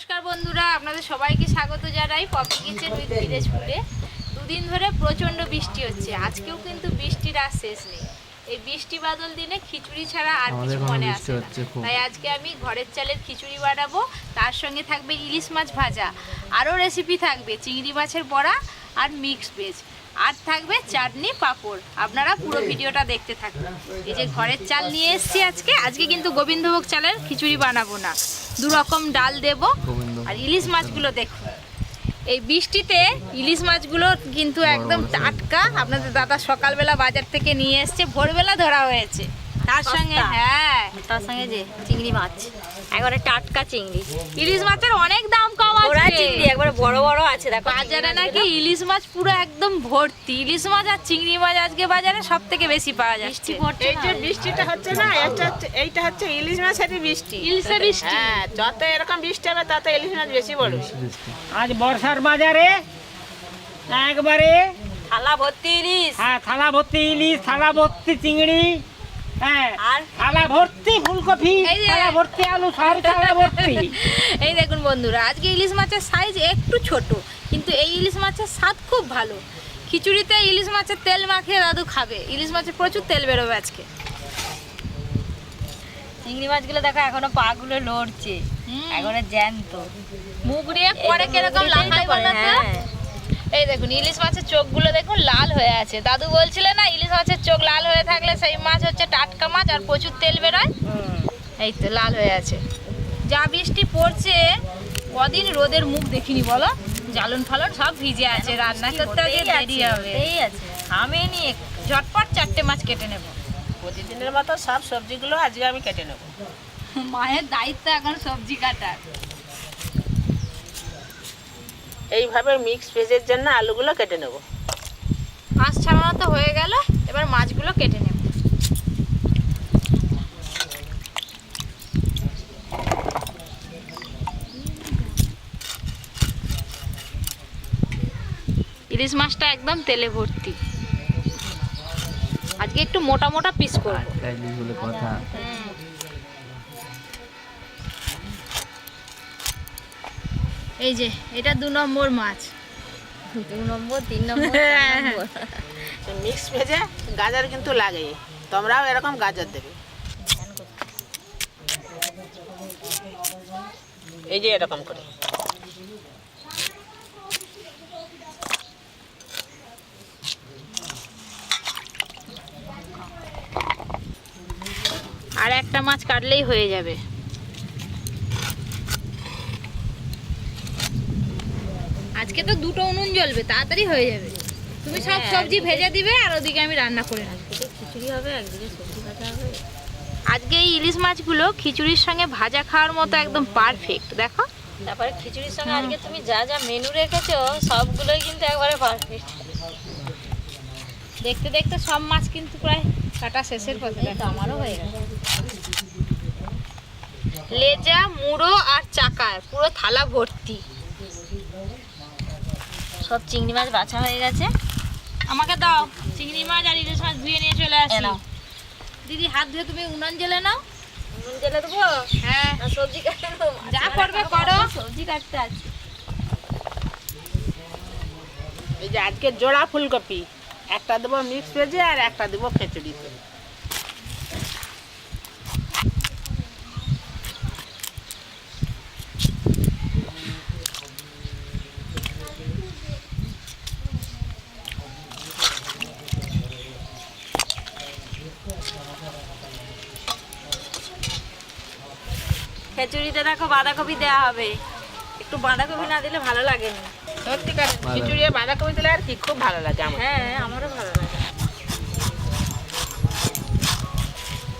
নমস্কার বন্ধুরা আপনাদের সবাইকে স্বাগত জানাই পপি কিচেন উইথ বিদেশপুরে দুদিন ধরে প্রচণ্ড বৃষ্টি হচ্ছে আজকেও কিন্তু বৃষ্টির আর শেষ নেই। এই বৃষ্টি বাদল দিনে খিচুড়ি ছাড়া আর কিছু মনে আসে না। তাই আজকে আমি ঘরের চালের খিচুড়ি বানাবো তার সঙ্গে থাকবে ইলিশ মাছ ভাজা। আরও রেসিপি থাকবে চিংড়ি মাছের বড়া আর মিক্সড ভেজ আর থাকবে চাটনি পাঁপড়। আপনারা পুরো ভিডিওটা দেখতে থাকুন। এই যে ঘরের চাল নিয়ে এসেছি আজকে। আজকে কিন্তু গোবিন্দভোগ চালের খিচুড়ি বানাবো না। দু রকম ডাল দেবো। আর ইলিশ মাছগুলো দেখুন। এই বৃষ্টিতে ইলিশ মাছগুলো কিন্তু একদম টাটকা। আপনাদের দাদা সকালবেলা বাজার থেকে নিয়ে এসছে। ভোরবেলা ধরা হয়েছে। তার সঙ্গে হ্যাঁ। তার সঙ্গে যে চিংড়ি মাছ। একবারে টাটকা চিংড়ি। ইলিশ মাছের অনেক দাম কম ওরা আছে চিংড়ি একবারে বড় বড় আছে দেখো বাজারে নাকি ইলিশ মাছ পুরো একদম ভর্তি। ইলিশ মাছ আর চিংড়ি মাছ আজকে বাজারে সব থেকে বেশি পাওয়া যাচ্ছে। বৃষ্টি পড়ছে এই যে বৃষ্টিটা হচ্ছে না এটা হচ্ছে এইটা হচ্ছে ইলিশ মাছেরই বৃষ্টি ইলিশে বৃষ্টি হ্যাঁ যত এরকম বৃষ্টি হবে তত ইলিশ মাছ বেশি পড়বে। আজ বর্ষার বাজারে একবারে থালা ভর্তি ইলিশ। হ্যাঁ থালা ভর্তি ইলিশ থালা ভর্তি চিংড়ি। হ্যাঁ আর? থালা ভর্তি ফুলকপি এই যে- থালা ভর্তি আলু থালা ভর্তি। এই দেখুন বন্ধুরা আজকে ইলিশ মাছের সাইজ একটু ছোট কিন্তু এই ইলিশ মাছের স্বাদ খুব ভালো। খিচুড়িতে ইলিশ মাছের তেল মাখিয়ে দাদু খাবে। ইলিশ মাছের প্রচুর তেল বেরোবে আজকে। চিংড়ি মাছগুলো দেখো এখনও পা গুলো লড়ছে। হুম। এখনও জ্যান্ত। মুখ দিয়ে পরে কীরকম লাফাই বলো তো? হ্যাঁ। এই দেখুন ইলিশ মাছের চোখগুলো দেখুন লাল হয়ে আছে। দাদু বলছিলে না ইলিশ মাছের চোখ লাল হয়ে থাকলে সেই মাছ হচ্ছে টাটকা মাছ আর প্রচুর তেল বেরোয়? এই তো লাল হয়ে আছে। যা বৃষ্টি পড়ছে কদিন রোদের মুখ দেখিনি বলো? জ্বালন ফালন সব ভিজে আছে রান্না করতে দেরি হবে। আমি নিয়ে ঝটপট চারটে মাছ কেটে নেব। প্রতিদিনের মতো সব সবজিগুলো আজকে আমি কেটে নেব। মায়ের দায়িত্ব এখন সবজি কাটার। এইভাবে মিক্স ভেজের জন্য আলুগুলো কেটে নেব। মাছ ছাড়ানো তো হয়ে গেল এবার মাছগুলো কেটে নেব। ইলিশ মাছটা একদম তেলে ভর্তি। আজকে একটু মোটা মোটা পিস করব। তাই কথা। এই যে এটা দু নম্বর মাছ। দু নম্বর তিন নম্বর নম্বর। মিক্স ভেজে গাজর কিন্তু লাগে। তোমরাও এরকম গাজর দেবে। এই যে এরকম করে। আর একটা মাছ কাটলেই হয়ে যাবে। আজকে তো দুটো উনুন জ্বলবে তাড়াতাড়ি হয়ে যাবে। তুমি সব সবজি ভেজে দিবে আর ওদিকে আমি রান্না করে একদিকে খিচুড়ি হবে একদিকে সবজি কাটা হবে। আজকে এই ইলিশ মাছগুলো খিচুড়ির সঙ্গে ভাজা খাওয়ার মতো একদম পারফেক্ট দেখো। তারপরে খিচুড়ির সঙ্গে আজকে তুমি যা যা মেনু রেখেছো সবগুলোই কিন্তু একবারে পারফেক্ট দেখতে দেখতে সব মাছ কিন্তু প্রায় কাটা শেষের পথে তো আমারও হয়ে গেছে। লেজা মুড়ো আর চাকার পুরো থালা ভর্তি। সব চিংড়ি মাছ বাছা হয়ে গেছে। আমাকে দাও চিংড়ি মাছ আর ইলিশ মাছ ধুয়ে নিয়ে চলে আসি। নাও। দিদি হাত ধুয়ে তুমি উনান জেলে নাও। নুন জেলে দেবো? হ্যাঁ। সবজি কাটতে? যা করবে করো। সবজি কাটতে আছে। এই যে আজকে জোড়া ফুলকপি। একটা দেবো মিক্স ভেজে আর একটা দেবো খিচুড়িতে খিচুড়িতে দেখো বাঁধাকপি দেওয়া হবে। একটু বাঁধাকপি না দিলে ভালো লাগে না সত্যিকার খিচুড়ি বাঁধাকপি দিলে আর কি খুব ভালো লাগে আমার। হ্যাঁ আমারও ভালো লাগে।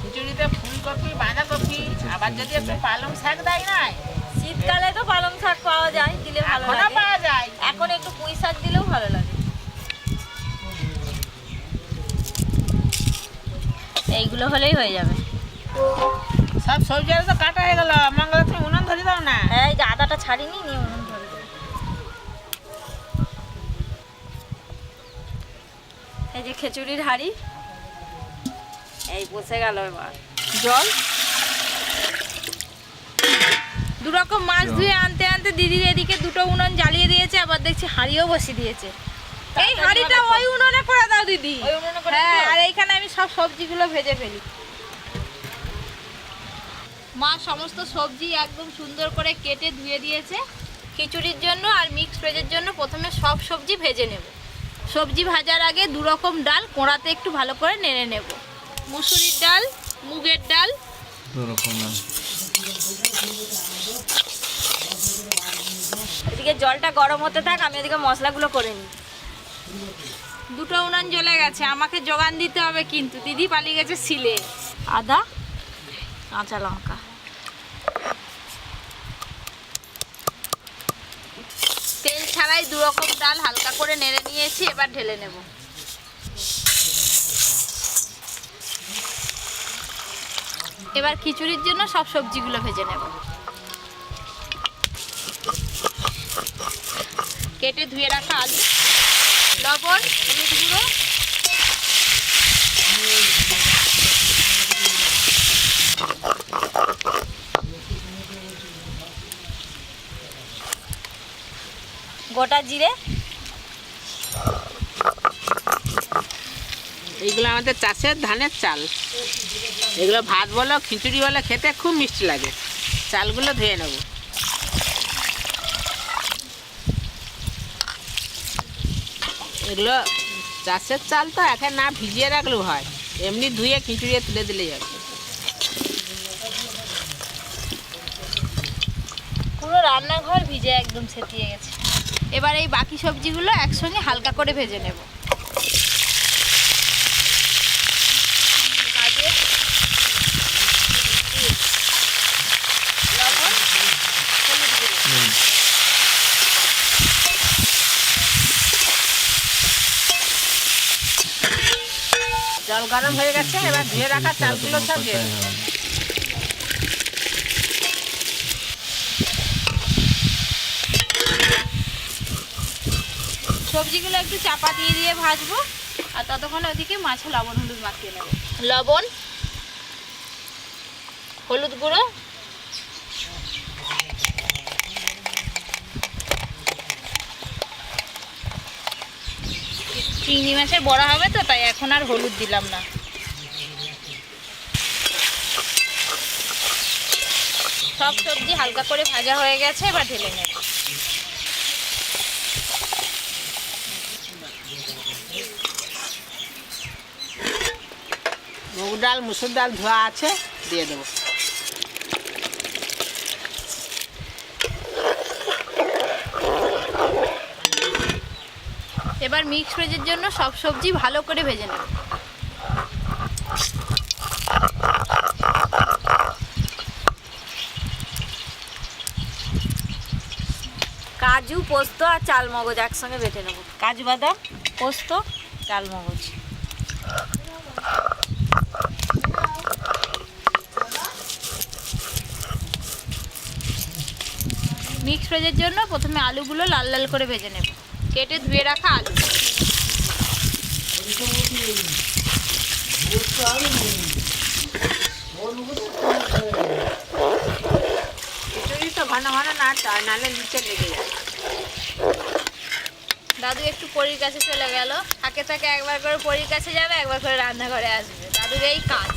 খিচুড়িতে ফুলকপি বাঁধাকপি আবার যদি একটু পালং শাক দেয় না? শীতকালে তো পালং শাক পাওয়া যায় দিলে ভালো লাগে। পাওয়া যায়। এখন একটু পুঁই শাক দিলেও ভালো লাগে। এইগুলো হলেই হয়ে যাবে। সব সবজি তো কাটা হয়ে গেল। মঙ্গলা তুমি উনুন ধরে দাও না। হ্যাঁ এই যে আদাটা ছাড়িনি নিয়ে উনুন ধরে দেবো। এই যে খিচুড়ির হাঁড়ি। এই বসে গেল এবার। জল। দু রকম মাছ ধুয়ে আনতে আনতে দিদির এদিকে দুটো উনুন জ্বালিয়ে দিয়েছে আবার দেখছি হাঁড়িও বসিয়ে দিয়েছে। এই হাঁড়িটা ওই উনুনে করে দাও দিদি। উনুনে করে হ্যাঁ আর এইখানে আমি সব সবজিগুলো ভেজে ফেলি। মা সমস্ত সবজি একদম সুন্দর করে কেটে ধুয়ে দিয়েছে। খিচুড়ির জন্য আর মিক্স ভেজের জন্য প্রথমে সব সবজি ভেজে নেব। সবজি ভাজার আগে দু রকম ডাল কোড়াতে একটু ভালো করে নেড়ে নেব। মুসুরির ডাল মুগের ডাল। এদিকে জলটা গরম হতে থাক আমি এদিকে মশলাগুলো করে নিই। দুটো উনান জ্বলে গেছে আমাকে যোগান দিতে হবে কিন্তু। দিদি পালিয়ে গেছে সিলে আদা কাঁচা লঙ্কা। তেল দু রকম ডাল হালকা করে নেড়ে নিয়েছি, এবার ঢেলে নেব। এবার খিচুড়ির জন্য সব সবজিগুলো ভেজে নেব। কেটে ধুয়ে রাখা আলু, লবণ, হলুদ গুঁড়ো গোটা জিরে। এইগুলো আমাদের চাষের ধানের চাল। এগুলো ভাত বলো খিচুড়ি বলো খেতে খুব মিষ্টি লাগে। চালগুলো ধুয়ে নেব। এগুলো চাষের চাল তো এখন না ভিজিয়ে রাখলেও হয়। এমনি ধুয়ে খিচুড়ি তুলে দিলে যাবে পুরো রান্নাঘর ভিজে একদম সেতিয়ে গেছে। এবার এই বাকি সবজিগুলো একসঙ্গে হালকা করে ভেজে নেব। জল গরম হয়ে গেছে এবার ধুয়ে রাখা চালগুলো সব দিয়ে সবজিগুলো একটু চাপা দিয়ে দিয়ে ভাজবো। আর ততক্ষণ ওদিকে মাছে লবণ, হলুদ মাখিয়ে নেব। লবণ, হলুদ গুঁড়ো। চিংড়ি মাছের বড়া হবে তো, তাই এখন আর হলুদ দিলাম না। সব সবজি হালকা করে ভাজা হয়ে গেছে, এবার ঢেলে নেব। মুগ ডাল মুসুর ডাল ধোয়া আছে দিয়ে দেবো। এবার মিক্স ভেজের জন্য সব সবজি ভালো করে ভেজে নেব। কাজু পোস্ত আর চাল মগজ একসঙ্গে বেটে নেব। কাজু বাদাম পোস্ত চাল মগজ ভেজের জন্য প্রথমে আলুগুলো লাল লাল করে ভেজে নেব। কেটে ধুয়ে রাখা আলু। তো ঘন ঘন নাড়তে হয় নাহলে নিচে লেগে যায়। দাদু একটু পরীর কাছে চলে গেল। থাকে থাকে একবার করে পরীর কাছে যাবে একবার করে রান্নাঘরে আসবে। দাদুর এই কাজ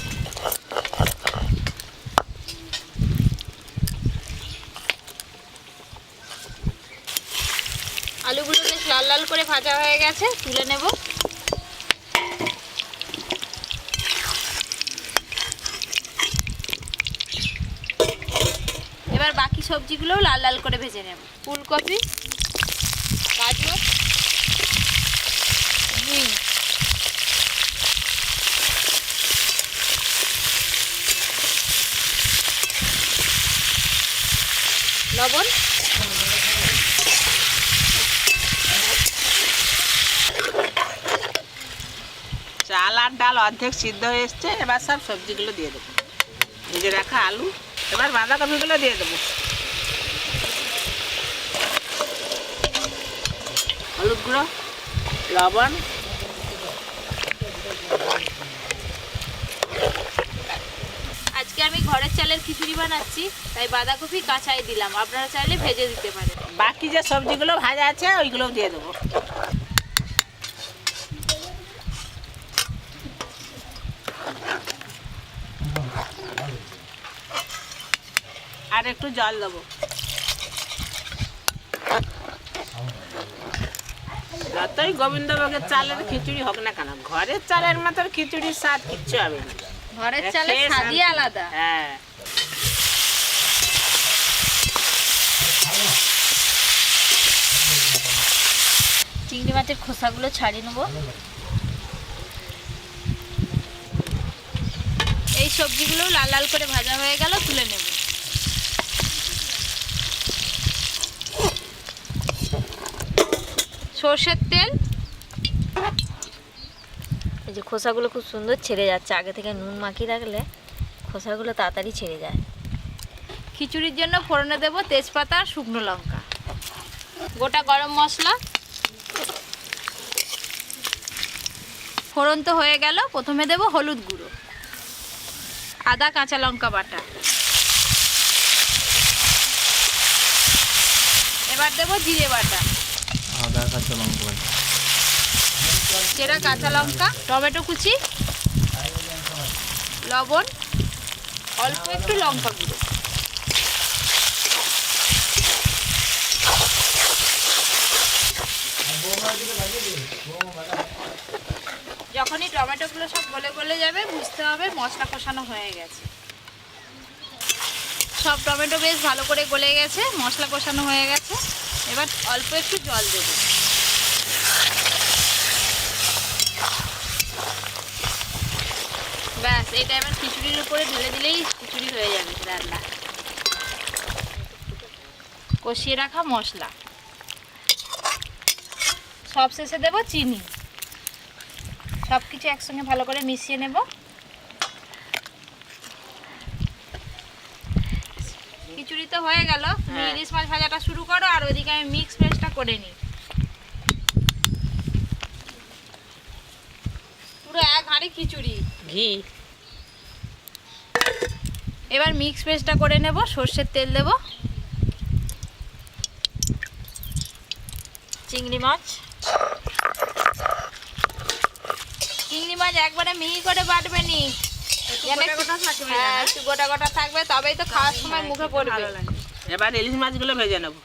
আলুগুলো বেশ লাল লাল করে ভাজা হয়ে গেছে, তুলে নেব। এবার বাকি সবজিগুলোও লাল লাল করে ভেজে নেব। ফুলকপি, গাজর লবণ। আর ডাল অর্ধেক সিদ্ধ হয়ে এসছে এবার সব সবজিগুলো দিয়ে দেবো। ভেজে রাখা আলু এবার বাঁধাকপিগুলো দিয়ে দেবো। হলুদ গুঁড়ো লবণ। আজকে আমি ঘরের চালের খিচুড়ি বানাচ্ছি তাই বাঁধাকপি কাঁচাই দিলাম। আপনারা চাইলে ভেজে দিতে পারেন। বাকি যে সবজিগুলো ভাজা আছে ওইগুলোও দিয়ে দেবো। আর একটু জল দেবো। যতই গোবিন্দভোগের চালের খিচুড়ি হোক না কেন ঘরের চালের মতো খিচুড়ির স্বাদ কিচ্ছু হবে না। ঘরের চালের স্বাদই আলাদা। হ্যাঁ। চিংড়ি মাছের খোসাগুলো ছাড়িয়ে নেব। এই সবজিগুলো লাল লাল করে ভাজা হয়ে গেল তুলে নেব। সর্ষের তেল। এই যে খোসাগুলো খুব সুন্দর ছেড়ে যাচ্ছে। আগে থেকে নুন মাখিয়ে রাখলে খোসাগুলো তাড়াতাড়ি ছেড়ে যায়। খিচুড়ির জন্য ফোড়নে দেব তেজপাতা আর শুকনো লঙ্কা। গোটা গরম মশলা। ফোড়ন তো হয়ে গেল। প্রথমে দেব হলুদ গুঁড়ো। আদা কাঁচা লঙ্কা বাটা। এবার দেব জিরে বাটা। আদা, কাঁচা লঙ্কা। চেরা কাঁচা লঙ্কা, টমেটো কুচি, লবণ, অল্প একটু লঙ্কা গুঁড়ো। যখনই টমেটোগুলো সব গলে গলে যাবে, বুঝতে হবে মশলা কষানো হয়ে গেছে। সব টমেটো বেশ ভালো করে গলে গেছে, মশলা কষানো হয়ে গেছে। অল্প একটু জল দেবো। ব্যাস এটা এবার খিচুড়ির উপরে ঢেলে দিলেই খিচুড়ি হয়ে যাবে রান্না। কষিয়ে রাখা মশলা। সব শেষে দেবো চিনি। সব কিছু একসঙ্গে ভালো করে মিশিয়ে নেব। খিচুড়ি তো হয়ে গেল তুমি হ্যাঁ। ইলিশ মাছ ভাজাটা শুরু করো আর ওইদিকে আমি মিক্স ভেজটা করে নিই। পুরো এক হাঁড়ি খিচুড়ি। ঘি। এবার মিক্স ভেজটা করে নেব সর্ষের তেল দেব। চিংড়ি মাছ। চিংড়ি মাছ একবারে মিহি করে বাটবে নি হ্যাঁ একটু গোটা গোটা থাকবে তবেই তো খাওয়ার সময় মুখে পড়বে। এবার ইলিশ মাছগুলো ভেজে নেব।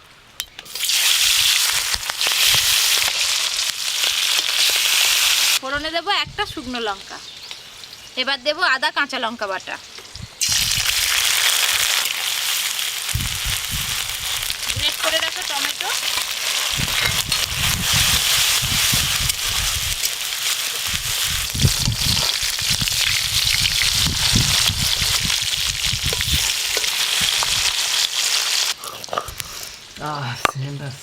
ফোড়নে দেবো একটা শুকনো লঙ্কা। এবার দেবো আদা কাঁচা লঙ্কা বাটা গ্রেট করে রাখো টমেটো আহ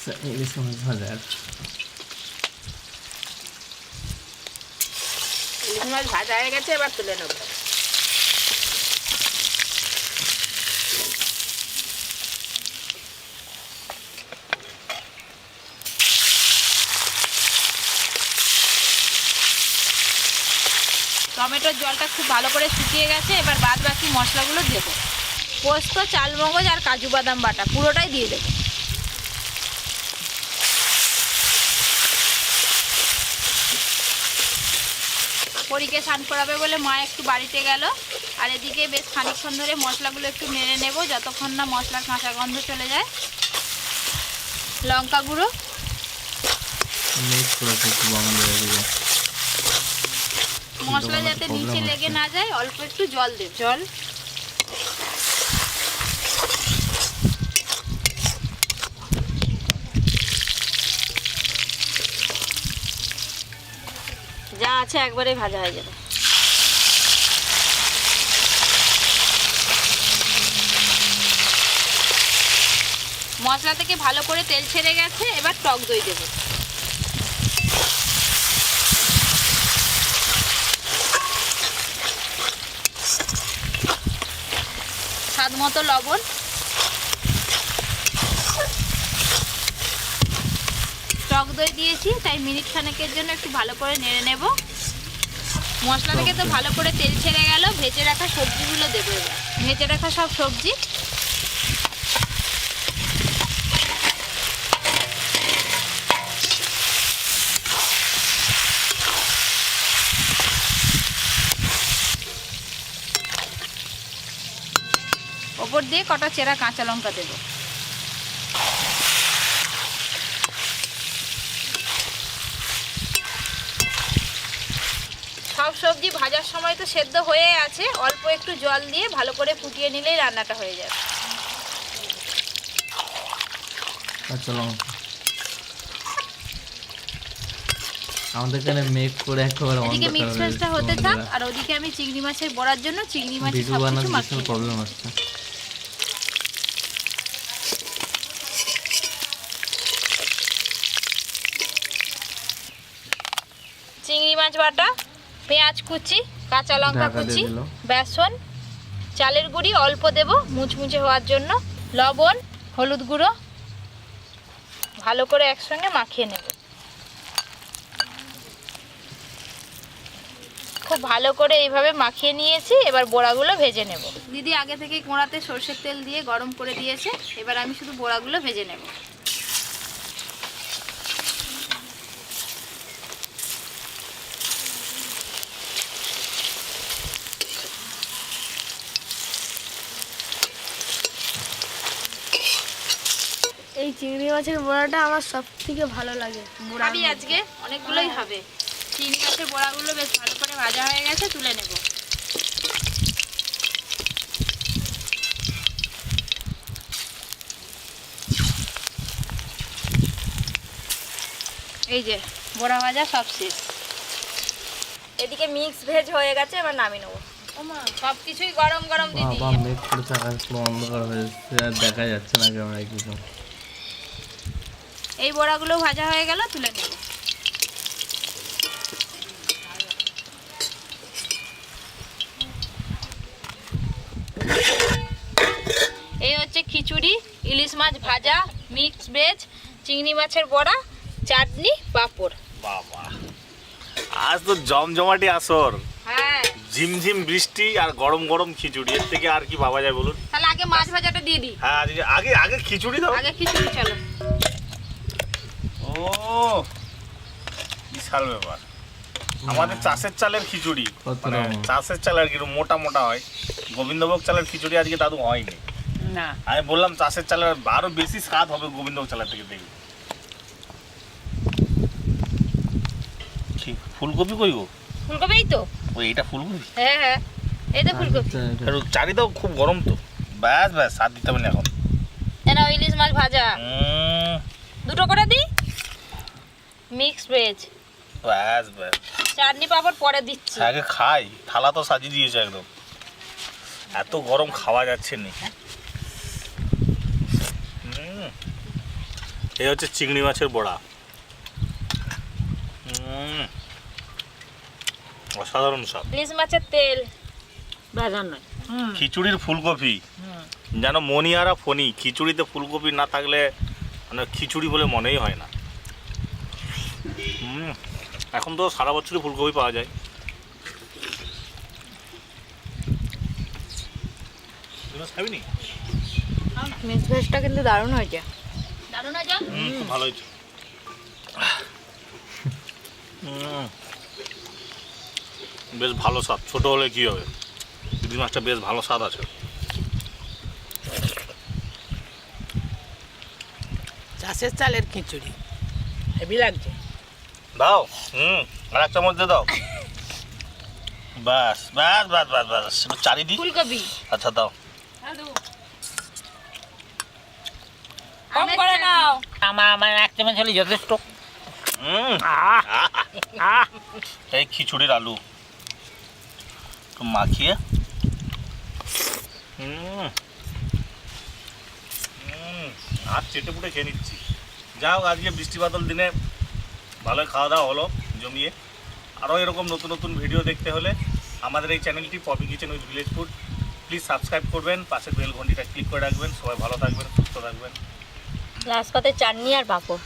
আসছে ইলিশ মাছ ভাজার ভাজা হয়ে গেছে এবার তুলে টমেটোর জলটা খুব ভালো করে শুকিয়ে গেছে, এবার বাদ বাকি মশলাগুলো দেবো। পোস্ত চালমগজ আর কাজু বাদাম বাটা, পুরোটাই দিয়ে দেবো। পরীকে স্নান করাবে বলে মা একটু বাড়িতে গেল। আর এদিকে বেশ খানিকক্ষণ ধরে মশলাগুলো একটু মেরে নেব যতক্ষণ না মশলার কাঁচা গন্ধ চলে যায়। লঙ্কা গুঁড়ো। মশলা যাতে নিচে লেগে না যায় অল্প একটু জল দেব। জল? যা আছে একবারে ভাজা হয়ে যাবে। মশলা থেকে ভালো করে তেল ছেড়ে গেছে, এবার টক দই দেবো। স্বাদ মতো লবণ। দই দিয়েছি, তাই মিনিট খানেকের জন্য একটু ভালো করে নেড়ে নেব। মশলা থেকে তো ভালো করে তেল ছেড়ে গেল, ভেজে রাখা সবজিগুলো দেবো এবার। ভেজে রাখা সব সবজি। ওপর দিয়ে কটা চেরা কাঁচা লঙ্কা দেবো। সবজি ভাজার সময় তো সেদ্ধ হয়ে আছে অল্প একটু জল দিয়ে ভালো করে ফুটিয়ে নিলেই রান্নাটা হয়ে যাবে। কাঁচা আমাদের এখানে মেক করে একেবারে এদিকে মিক্স ভেজটা হতে থাক আর ওদিকে আমি চিংড়ি মাছের বড়ার জন্য চিংড়ি মাছের ভিডিও সব কিছু মাখিয়ে প্রবলেম আসছে চিংড়ি মাছ বাটা পেঁয়াজ কুচি কাঁচা লঙ্কা কুচি বেসন চালের গুঁড়ি অল্প দেব মুচমুচে হওয়ার জন্য লবণ হলুদ গুঁড়ো ভালো করে একসঙ্গে মাখিয়ে নেব। খুব ভালো করে এইভাবে মাখিয়ে নিয়েছি এবার বড়াগুলো ভেজে নেব। দিদি আগে থেকে কোঁড়াতে সর্ষের তেল দিয়ে গরম করে দিয়েছে এবার আমি শুধু বড়াগুলো ভেজে নেব। চিংড়ি মাছের বড়াটা আমার সব থেকে ভালো লাগে খাবি আজকে অনেকগুলোই হবে। চিংড়ি মাছের বড়াগুলো বেশ ভালো করে ভাজা হয়ে গেছে তুলে নেব। এই যে বড়া ভাজা সব শেষ। এদিকে মিক্স ভেজ হয়ে গেছে এবার নামিয়ে নেব। সব কিছুই গরম গরম দিদি। বাবা অন্ধকার হয়ে আর দেখা যাচ্ছে না ক্যামেরায় কিছু। এই বড়াগুলো ভাজা হয়ে গেল তুলে নেব। এই হচ্ছে খিচুড়ি ইলিশ মাছ ভাজা মিক্স ভেজ চিংড়ি মাছের বড়া চাটনি পাঁপড়। বাবা আজ তো জমজমাটি আসর। হ্যাঁ। ঝিমঝিম বৃষ্টি আর গরম গরম খিচুড়ি এর থেকে আর কি ভাবা যায় বলুন? তাহলে আগে মাছ ভাজাটা দিয়ে দিই। হ্যাঁ আগে আগে খিচুড়ি দাও। আগে খিচুড়ি চলো। ও বিশাল ব্যাপার। আমাদের চাষের চালের খিচুড়ি। মানে চাষের চাল আর কি মোটা মোটা হয়। গোবিন্দভোগ চালের খিচুড়ি আজকে দাদু হয়নি। না। আমি বললাম চাষের চালের আরও বেশি স্বাদ হবে গোবিন্দভোগ চালের থেকে দেখি। ফুলকপি কই গো? ফুলকপি এই তো। ওই এটা ফুলকপি? হ্যাঁ হ্যাঁ এই তো ফুলকপি। আচ্ছা, এটা- চারিদাও খুব গরম তো। ব্যাস ব্যাস স্বাদ দিতে হবে না এখন। এনা ইলিশ মাছ ভাজা। উম, দুটো করে দিই? মিক্স ভেজ ব্যাস ব্যাস। চাটনি পাঁপড় পরে দিচ্ছি। আগে খাই থালা তো সাজিয়ে দিয়েছে একদম। এত গরম খাওয়া যাচ্ছে না। এই হচ্ছে চিংড়ি মাছের বড়া। উম, অসাধারণ সব ইলিশ মাছের তেল। খিচুড়ির ফুলকপি। যেন মনিয়ারা ফনি খিচুড়িতে ফুলকপি না থাকলে মানে খিচুড়ি বলে মনেই হয় না। এখন তো সারা বছরই ফুলকপি পাওয়া যায়। তুমি খাবিনি মিক্স ভেজটা কিন্তু দারুণ হয়েছে। দারুণ হুম খুব ভালো হয়েছে। বেশ ভালো স্বাদ। ছোট হলে কি হবে? মাছটা বেশ ভালো স্বাদ আছে। চাষের চালের খিচুড়ি। হেভি লাগছে। দাও হুম আর একটা মধ্যে দাও। বাস বাস বাস বাস বাস একটু চারিদিক ফুলকপি। আচ্ছা দাও। কম করে নাও। আমার আমার এক চামচ হলে যথেষ্ট। হুম। এই খিচুড়ির আলু। একটু মাখিয়ে। হুম। হুম হাত চেটে পুটে খেয়ে নিচ্ছি। যাও আজকে বৃষ্টি বাদল দিনে ভালোই খাওয়া দাওয়া হলো জমিয়ে। আরও এরকম নতুন নতুন ভিডিও দেখতে হলে আমাদের এই চ্যানেলটি Poppy kitchen with village food please subscribe করবেন, পাশের বেল ঘন্টিটা ক্লিক করে রাখবেন। সবাই ভালো থাকবেন, সুস্থ থাকবেন। লাস্ট চাটনি আর পাঁপড়।